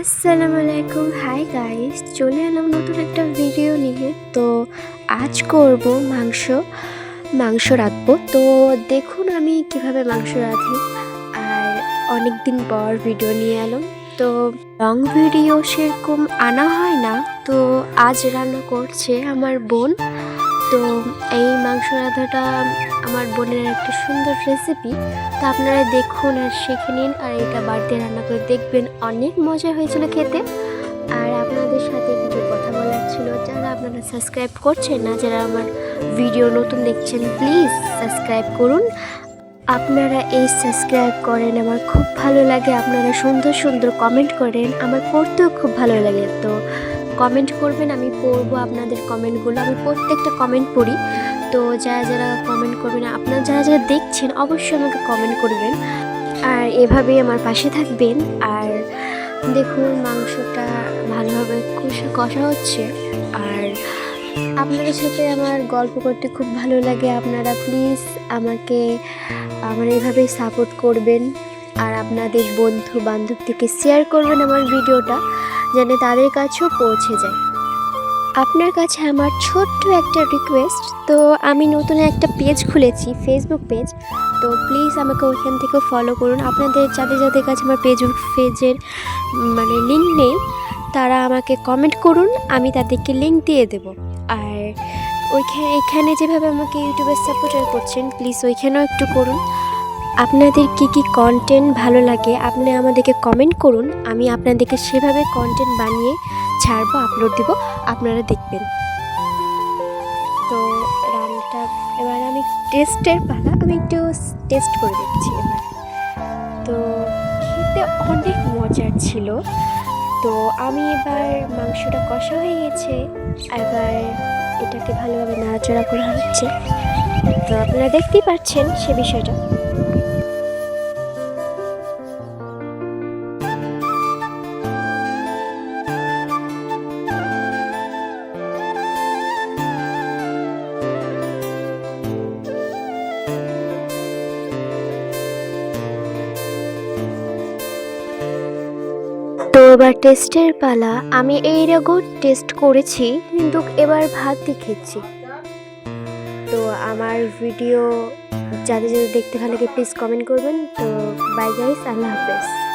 আসসালামু আলাইকুম hi guys চলে এলাম নতুন একটা ভিডিও নিয়ে। তো আজ করব মাংস মাংস রাখব তো দেখুন আমি কীভাবে মাংস রাঁধি। আর অনেক দিন পর ভিডিও নিয়ে এলাম। তো লং ভিডিও সেরকম আনা হয় না। তো আজ রান্না করছে আমার বোন। তো এই মাংস রাঁধাটা আমার বোনের একটা সুন্দর রেসিপি তো আপনারা দেখুন আর শিখে নিন আর এটা বাড়িতে রান্না করে দেখবেন। অনেক মজা হয়েছিল খেতে। আর আপনাদের সাথে কিছু কথা বলার ছিল, যারা আপনারা সাবস্ক্রাইব করছেন না, যারা আমার ভিডিও নতুন দেখছেন প্লিজ সাবস্ক্রাইব করুন। আপনারা এই সাবস্ক্রাইব করেন, আমার খুব ভালো লাগে। আপনারা সুন্দর সুন্দর কমেন্ট করেন, আমার পড়তেও খুব ভালো লাগে। তো কমেন্ট করবেন, আমি পড়ব আপনাদের কমেন্টগুলো আমি প্রত্যেকটা কমেন্ট পড়ি। তো যারা যারা কমেন্ট করবেন, আপনারা যারা যারা দেখছেন, অবশ্যই আমাকে কমেন্ট করবেন। আর এভাবেই আমার পাশে থাকবেন। আর দেখুন, মাংসটা ভালোভাবে কষা কষা হচ্ছে। আর আপনাদের সাথে আমার গল্প করতে খুব ভালো লাগে। আপনারা প্লিজ আমাকে, আমার এভাবেই সাপোর্ট করবেন। আর আপনাদের বন্ধু বান্ধব থেকে শেয়ার করবেন আমার ভিডিওটা যেন তাদের কাছেও পৌঁছে যায়। আপনার কাছে আমার ছোট্ট একটা রিকোয়েস্ট তো আমি নতুন একটা পেজ খুলেছি ফেসবুক পেজ তো প্লিজ আমাকে ওইখান থেকেও ফলো করুন। আপনাদের, যাদের যাদের কাছে আমার পেজ পেজের মানে লিঙ্ক নেই, তারা আমাকে কমেন্ট করুন, আমি তাদেরকে লিঙ্ক দিয়ে দেব। আর ওইখানে এখানে যেভাবে আমাকে ইউটিউবে সাপোর্টার করছেন প্লিজ ওইখানেও একটু করুন। আপনাদের কি কি কন্টেন্ট ভালো লাগে, আপনি আমাদেরকে কমেন্ট করুন। আমি আপনাদেরকে সেভাবে কন্টেন্ট বানিয়ে ছাড়বো আপলোড দিব, আপনারা দেখবেন। তো রান্নাটা, এবার আমি টেস্টের পালা, আমি একটু টেস্ট করে দেখছি এবার। তো খেতে অনেক মজার ছিল। তো আমি এবার মাংসটা কষা হয়ে গেছে। এবার এটাকে ভালোভাবে নাড়াচড়া করা হচ্ছে। তো আপনারা দেখতেই পাচ্ছেন সে বিষয়টা। তো এবার টেস্টের পালা আমি এই রকম টেস্ট করেছি, কিন্তু এবার ভাত দেখেছি তো আমার ভিডিও যাদের যাদের দেখতে ভালো লাগে প্লিজ কমেন্ট করবেন। তো বাই গাইস আল্লাহ হাফেজ।